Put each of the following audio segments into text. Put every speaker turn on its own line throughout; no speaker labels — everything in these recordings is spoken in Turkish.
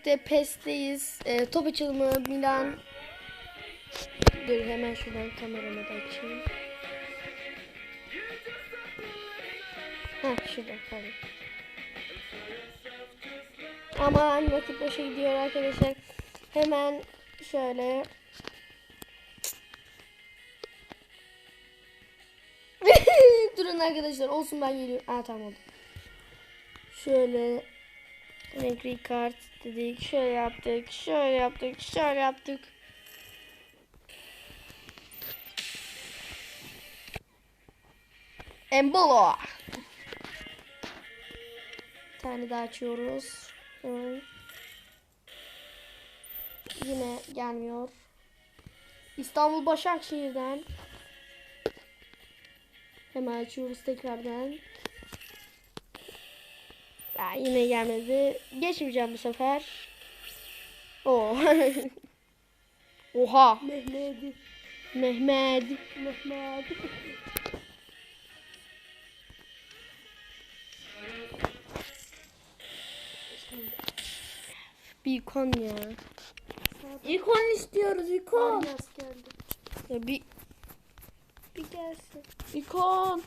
birlikte PES'teyiz. E, top açılımı Milan. Dur hemen şuradan kameramı da açayım. Ha şurada pardon. Aman vakit boşa gidiyor arkadaşlar. Hemen şöyle Durun arkadaşlar olsun ben geliyorum. Aa tamam oldu. Şöyle renkli kart dedik. Şöyle yaptık. Şöyle yaptık. Şöyle yaptık. Embolo. Bir tane daha açıyoruz. Yine gelmiyor. İstanbul Başakşehir'den. Hemen açıyoruz tekrardan. Aa, yine gelmedi. Geçmeyeceğim bu sefer. Oo. Oha.
Mehmet'i.
Mehmet.
Mehmet.
Bir ikon ya.
İkon istiyoruz ikon.
Ya bir bir gelsin.
İkon.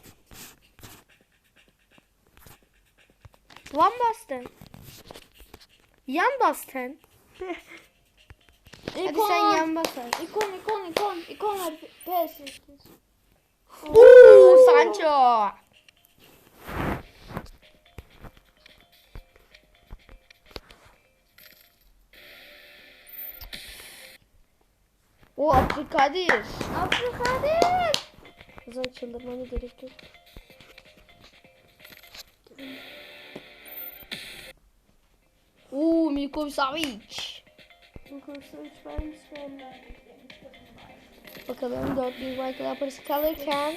Van Basten. Yan Basten. Hadi
İkon.
sen yan Basten.
İkon ikon ikon. İkon ver pes.
Uuu Sancho. O. Abdülkadir. O zaman çıldırmana gerek yok. Milko Savic.
Kursu 3 vermiş benden.
Bakalım 4 büyük markalar parası kalırken.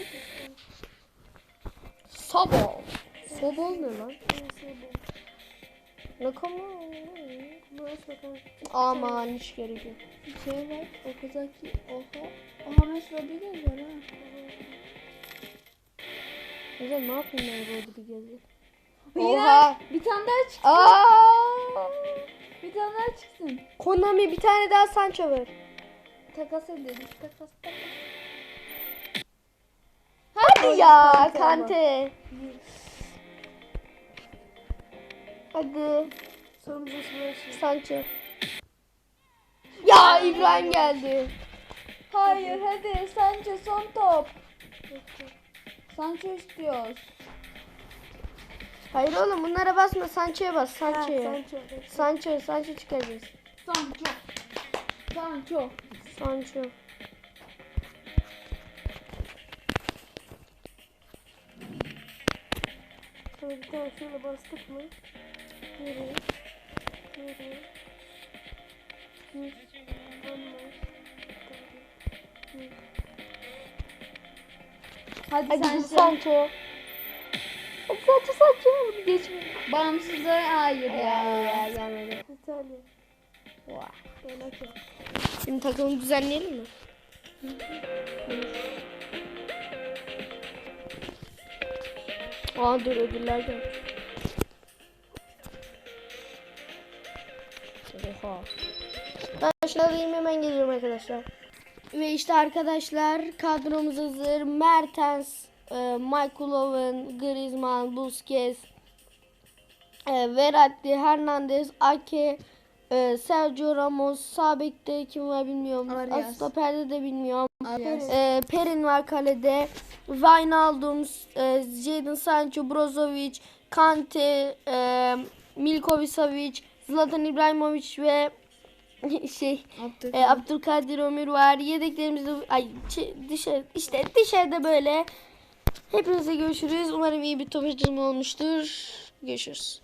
Sobol. Sobol ne lan? Konu? Aman hiç gerek yok.
Şey var Okazaki. Oha. Oha mesela bir var ha.
Güzel ne yapayım ben böyle bir gezi? Oha.
Bir tane daha çık.
Aa!
Bir tane daha çıksın.
Konami bir tane daha Sancho ver.
Takas ederiz. Takas takas.
Hadi
Oy,
ya
Kante
Kante. Hadi
Sonunda.
Sancho. Ya İbrahim geldi.
Hayır hadi Sancho son top. Sancho istiyoruz.
Hayır oğlum bunlara basma Sancho'ya bas Sancho'ya.
Sancho.
Sancho, Sancho çıkaracağız.
Sancho. Sancho.
Sancho.
Şöyle bir tane şöyle bastık mı? Geri. Geri. Yüz. Hadi,
Hadi
Sancho.
Sancho. Sancho Sancho. Geçmiyor.
Bağımsızlığa hayır
Ya
ya.
gelmedi.
İtalya.
Vah.
Monaco.
Şimdi takımı düzenleyelim mi? Aa dur ödüller gel. Oha. Alayım hemen geliyorum arkadaşlar. Ve işte arkadaşlar kadromuz hazır. Mertens, Michael Owen, Griezmann, Busquets, e, Verratti, Hernandez, Ake, e, Sergio Ramos, sağ bekte kim var bilmiyorum.
Arias.
Stoperde de bilmiyorum.
Arias.
E, Perin var kalede. Wijnaldum, e, Jadon Sancho, Brozovic, Kante, e, Savic, Zlatan İbrahimovic ve şey e, Abdülkadir Ömür var. Yedeklerimizde ay dışarı işte dışarıda böyle. Hepinize görüşürüz. Umarım iyi bir top açılımı olmuştur. Görüşürüz.